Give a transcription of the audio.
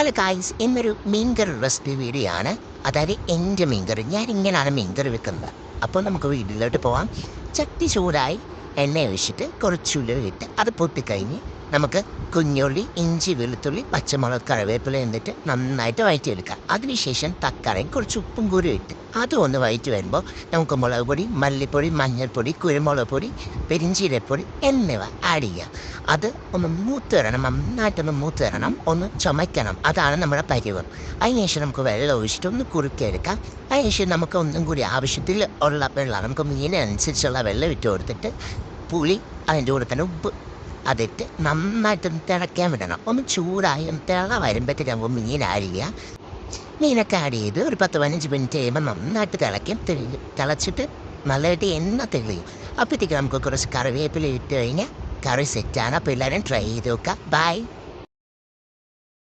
Hello guys ഇന്നൊരു മീൻകറി recipe video ആണ് അതായത് എന്റെ മീൻകറി. ഞാൻ ഇങ്ങനെയാണ് മീൻകറി വെക്കുന്നത്. അപ്പോൾ നമുക്ക് വീട്ടിലോട്ട് പോവാം. ചട്ടി ചൂടായി എണ്ണ ഒഴിച്ചിട്ട് കുറച്ചുള്ളിൽ ഇട്ട് അത് പൊട്ടിക്കഴിഞ്ഞ് നമുക്ക് കുഞ്ഞുള്ളി ഇഞ്ചി വെളുത്തുള്ളി പച്ചമുളക് കറിവേപ്പില എന്നിട്ട് നന്നായിട്ട് വഴറ്റിയെടുക്കാം അതിനുശേഷം തക്കാളിയും കുറച്ച് ഉപ്പും കൂരും ഇട്ട് അതും ഒന്ന് വഴറ്റി വരുമ്പോൾ നമുക്ക് മുളക് പൊടി മല്ലിപ്പൊടി മഞ്ഞൾപ്പൊടി കുരുമുളക് പൊടി പെരിഞ്ചീരപ്പൊടി എന്നിവ ആഡ് ചെയ്യാം. അത് ഒന്ന് മൂത്ത് വരണം നന്നായിട്ടൊന്ന് മൂത്ത് വരണം ഒന്ന് ചുമയ്ക്കണം. അതാണ് നമ്മുടെ പരിവം. അതിനുശേഷം നമുക്ക് വെള്ളം ഒഴിച്ചിട്ട് ഒന്ന് കുറുക്കിയെടുക്കാം. അതിനുശേഷം നമുക്ക് ഒന്നും കൂടി ആവശ്യത്തിൽ ഉള്ള വെള്ളം നമുക്ക് മീനനുസരിച്ചുള്ള വെള്ളം ഇട്ട് കൊടുത്തിട്ട് പുളി അതിന്റെ കൂടെ തന്നെ ഉപ്പ് അതിട്ട് നന്നായിട്ടൊന്ന് തിളയ്ക്കാൻ വിടണം. ഒന്ന് ചൂടായി ഒന്ന് തിള വരുമ്പോഴത്തേക്ക് നമുക്ക് മീൻ ആഡ് ചെയ്യുക മീനൊക്കെ ആഡ് ചെയ്ത് ഒരു പത്ത് പതിനഞ്ച് മിനിറ്റ് കഴിയുമ്പോൾ നന്നായിട്ട് തിളയ്ക്കും. തെളിയും തിളച്ചിട്ട് നല്ലതായിട്ട് എണ്ണ തെളിയും. അപ്പോഴത്തേക്ക് നമുക്ക് കുറച്ച് കറിവേപ്പില ഇട്ട് കഴിഞ്ഞാൽ കറി സെറ്റാണ് അപ്പോൾ എല്ലാവരും ട്രൈ ചെയ്ത് നോക്കുക. ബൈ